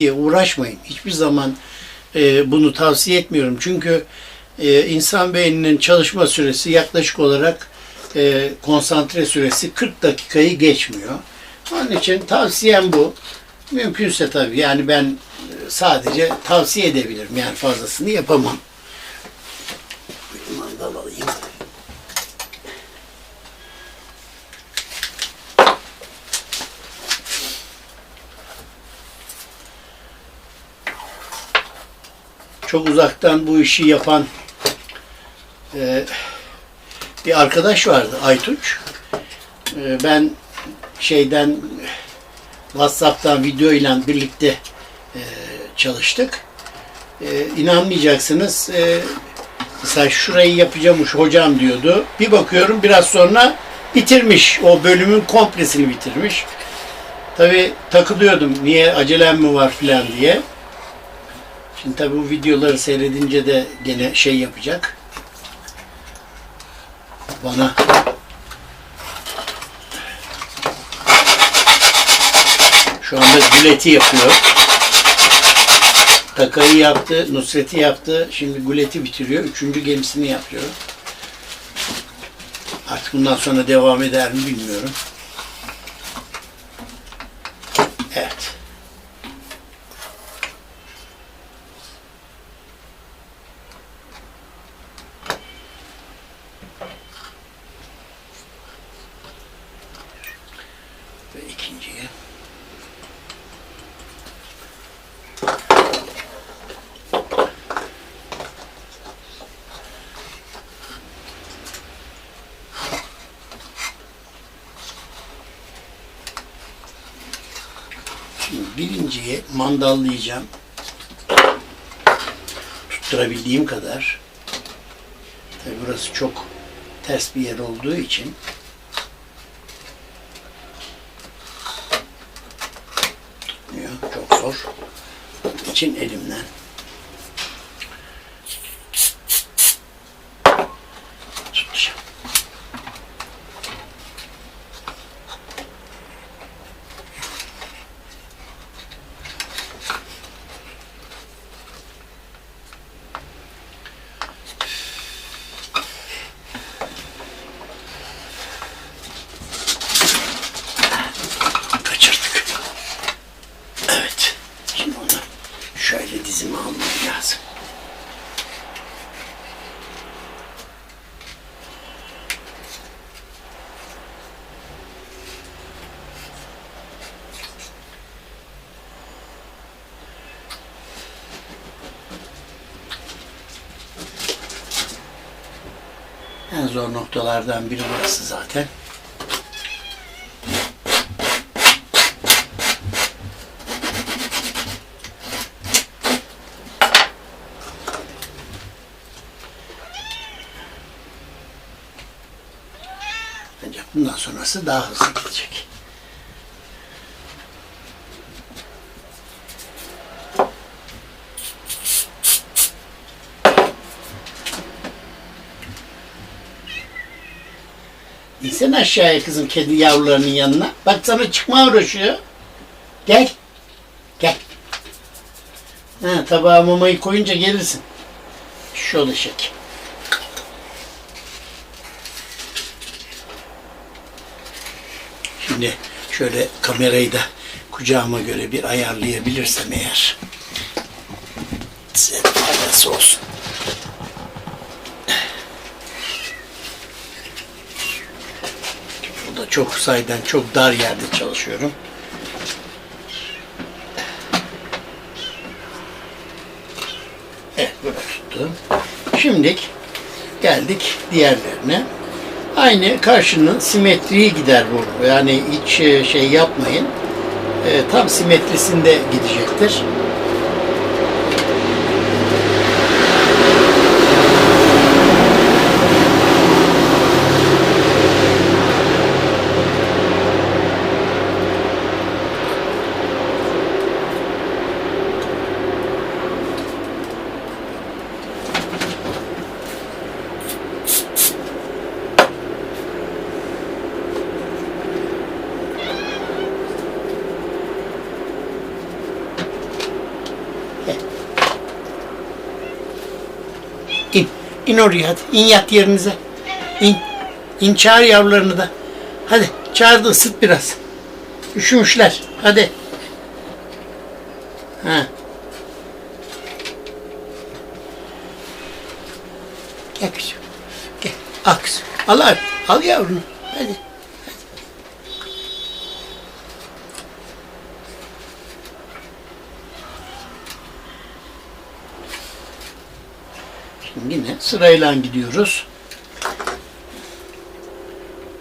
diye uğraşmayın. Hiçbir zaman e, bunu tavsiye etmiyorum. Çünkü e, insan beyninin çalışma süresi yaklaşık olarak e, konsantre süresi 40 dakikayı geçmiyor. Onun için tavsiyem bu. Mümkünse tabii yani ben e, sadece tavsiye edebilirim. Yani fazlasını yapamam. Çok uzaktan bu işi yapan e, bir arkadaş vardı Aytunç. E, ben şeyden WhatsApp'tan video ile birlikte e, çalıştık. E, inanmayacaksınız. E, mesela şurayı yapacakmış hocam diyordu. Bir bakıyorum biraz sonra bitirmiş. O bölümün komplesini bitirmiş. Tabi takılıyordum. Niye acelem mi var filan diye. Şimdi tabi bu videoları seyredince de gene şey yapacak. Bana şu anda guleti yapıyor. Takayı yaptı, Nusret'i yaptı. Şimdi guleti bitiriyor. Üçüncü gemisini yapıyor. Artık bundan sonra devam eder mi bilmiyorum. Evet. Ve ikinciye. Birinciyi mandallayacağım. Tutturabildiğim kadar. Tabi burası çok ters bir yer olduğu için tutmuyor. Çok zor. İçin elimden. Tutacağım. Kaçırdık. Evet. Şimdi onu şöyle dizime almam lazım. Zor noktalardan biri burası zaten. Ancak bundan sonrası daha hızlı gidecek. İnsene aşağıya kızım kedi yavrularının yanına. Bak sana çıkma uğraşıyor. Gel. Gel. Ha, tabağa mamayı koyunca gelirsin. Şöyle çek. Şimdi şöyle kamerayı da kucağıma göre bir ayarlayabilirsem eğer. Size faydası olsun. Çok sayeden çok dar yerde çalışıyorum. Evet burada tuttu. Şimdilik geldik diğerlerine. Aynı karşının simetriği gider bu. Yani hiç e, şey yapmayın. E, tam simetrisinde gidecektir. İn oraya hadi. İn yat yerinize. İn. İn çağır yavrularını da. Hadi çağır da ısıt biraz. Üşümüşler. Hadi. Ha. Gel kızım. Gel. Al kızım. Al al. Al yavrunu. Hadi. Şimdi yine sırayla gidiyoruz.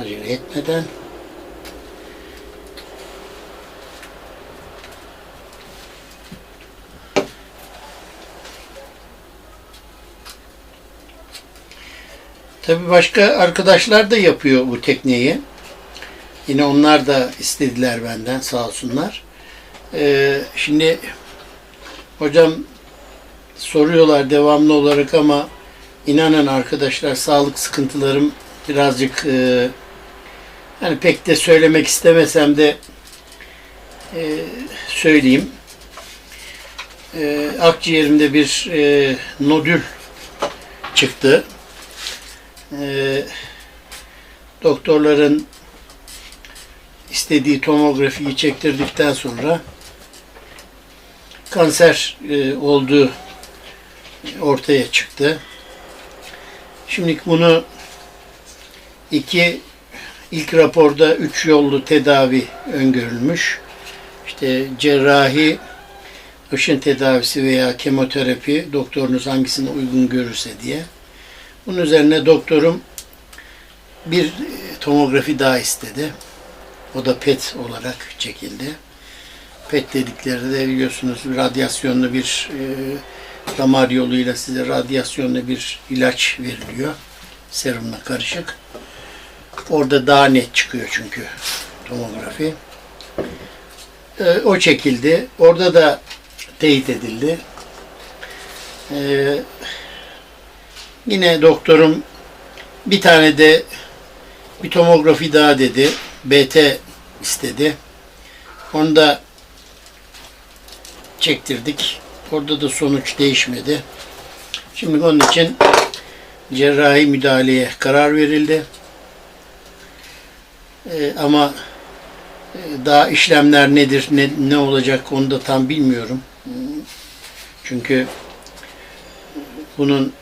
Acele etmeden. Tabi başka arkadaşlar da yapıyor bu tekneyi. Yine onlar da istediler benden sağ olsunlar. Ee, şimdi hocam soruyorlar devamlı olarak ama inanın arkadaşlar sağlık sıkıntılarım birazcık e, hani pek de söylemek istemesem de e, söyleyeyim. E, akciğerimde bir e, nodül çıktı. Doktorların istediği tomografiyi çektirdikten sonra kanser e, olduğu ortaya çıktı. Şimdi bunu iki ilk raporda üç yollu tedavi öngörülmüş. İşte cerrahi, ışın tedavisi veya kemoterapi doktorunuz hangisini uygun görürse diye. Bunun üzerine doktorum bir e, tomografi daha istedi. O da PET olarak çekildi. PET dedikleri de biliyorsunuz radyasyonlu bir e, damar yoluyla size radyasyonlu bir ilaç veriliyor. Serumla karışık. Orada daha net çıkıyor çünkü tomografi. Ee, o çekildi. Orada da teyit edildi. Ee, yine doktorum bir tane de bir tomografi daha dedi. BT istedi. Onu da çektirdik. Orada da sonuç değişmedi. Şimdi onun için cerrahi müdahaleye karar verildi. Ee, ama e, daha işlemler nedir, ne, ne olacak onu da tam bilmiyorum. Çünkü bunun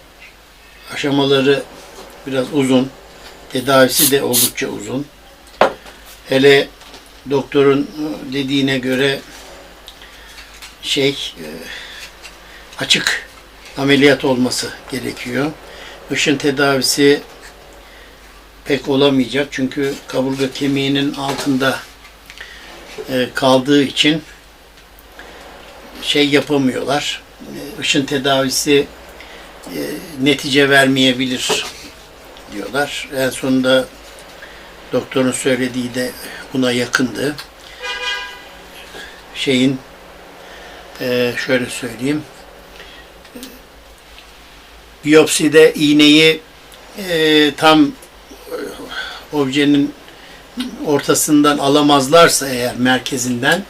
aşamaları biraz uzun. Tedavisi de oldukça uzun. Hele doktorun dediğine göre şey e, açık ameliyat olması gerekiyor. Işın tedavisi pek olamayacak çünkü kaburga kemiğinin altında e, kaldığı için şey yapamıyorlar. E, Işın tedavisi e, netice vermeyebilir diyorlar. En sonunda doktorun söylediği de buna yakındı. Şeyin e, şöyle söyleyeyim. Biyopside iğneyi e, tam e, objenin ortasından alamazlarsa eğer merkezinden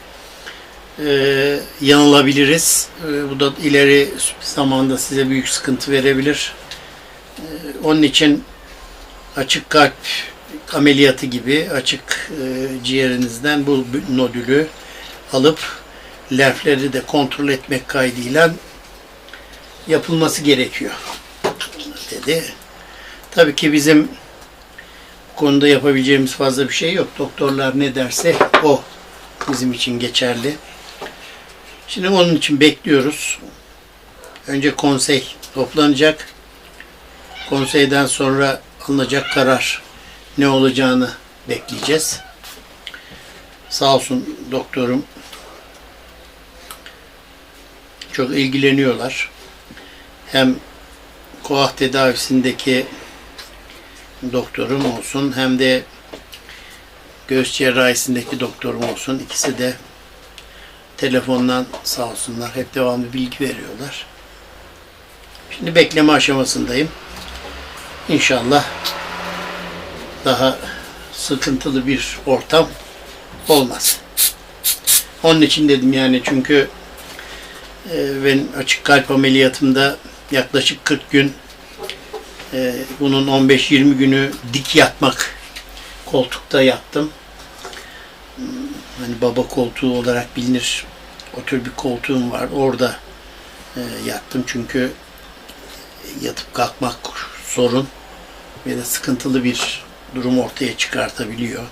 e, yanılabiliriz. E, bu da ileri zamanda size büyük sıkıntı verebilir. E, onun için açık kalp ameliyatı gibi açık e, ciğerinizden bu nodülü alıp lenfleri de kontrol etmek kaydıyla yapılması gerekiyor dedi. Tabii ki bizim konuda yapabileceğimiz fazla bir şey yok. Doktorlar ne derse o bizim için geçerli. Şimdi onun için bekliyoruz. Önce konsey toplanacak. Konseyden sonra alınacak karar ne olacağını bekleyeceğiz. Sağ olsun doktorum çok ilgileniyorlar. Hem koah tedavisindeki doktorum olsun hem de göğüs cerrahisindeki doktorum olsun ikisi de telefondan sağ olsunlar hep devamlı bilgi veriyorlar. Şimdi bekleme aşamasındayım. İnşallah daha sıkıntılı bir ortam olmaz. Onun için dedim yani çünkü e, ben açık kalp ameliyatımda yaklaşık 40 gün Ee, bunun 15-20 günü dik yatmak koltukta yattım. Hmm, Hani baba koltuğu olarak bilinir. O tür bir koltuğum var. Orada e, yattım çünkü yatıp kalkmak sorun ve de sıkıntılı bir durum ortaya çıkartabiliyor.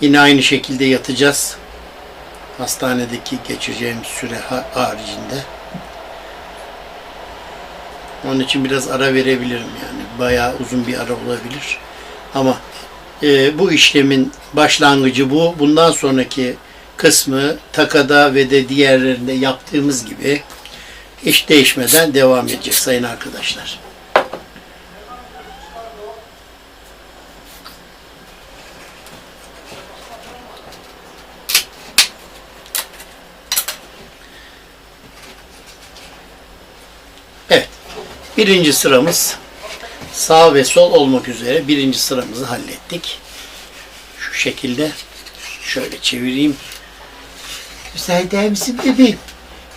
Yine aynı şekilde yatacağız. Hastanedeki geçireceğimiz süre ha- haricinde. Onun için biraz ara verebilirim yani. Bayağı uzun bir ara olabilir. Ama e, bu işlemin başlangıcı bu. Bundan sonraki kısmı takada ve de diğerlerinde yaptığımız gibi hiç değişmeden devam edecek sayın arkadaşlar. Birinci sıramız sağ ve sol olmak üzere birinci sıramızı hallettik. Şu şekilde şöyle çevireyim. Müsait der misin bebeğim?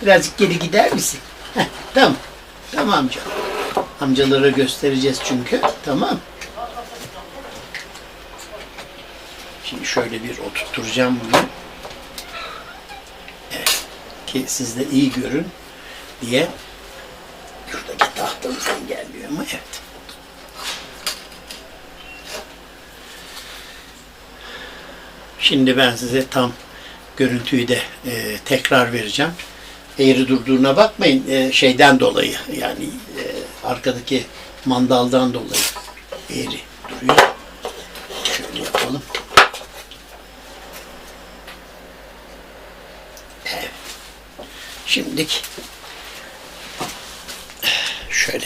Birazcık geri gider misin? Heh, tamam. Tamam amca. Amcalara göstereceğiz çünkü. Tamam. Şimdi şöyle bir oturtturacağım bunu. Evet. Ki siz de iyi görün diye. Şuradaki tahtamız engelliyor ama evet. Şimdi ben size tam görüntüyü de e, tekrar vereceğim. Eğri durduğuna bakmayın e, şeyden dolayı yani e, arkadaki mandaldan dolayı eğri duruyor. Şöyle yapalım. Evet. Şimdilik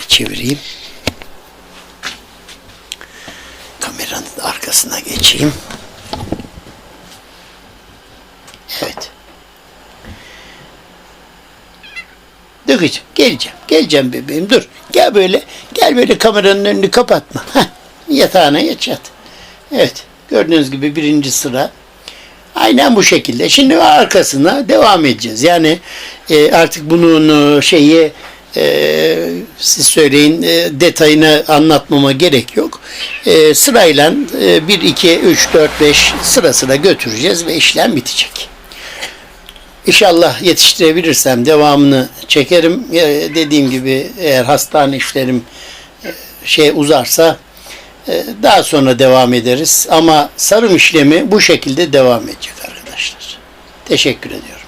çevireyim. Kameranın arkasına geçeyim. Evet. Kızım, geleceğim. Geleceğim bebeğim dur. Gel böyle. Gel böyle kameranın önünü kapatma. Heh, yatağına geç yat. Evet. Gördüğünüz gibi birinci sıra. Aynen bu şekilde. Şimdi arkasına devam edeceğiz. Yani e, artık bunun e, şeyi e, siz söyleyin e, detayını anlatmama gerek yok. E, sırayla e, 1, 2, 3, 4, 5 sıra sıra götüreceğiz ve işlem bitecek. İnşallah yetiştirebilirsem devamını çekerim. E, dediğim gibi eğer hastane işlerim e, şey uzarsa e, daha sonra devam ederiz. Ama sarım işlemi bu şekilde devam edecek arkadaşlar. Teşekkür ediyorum.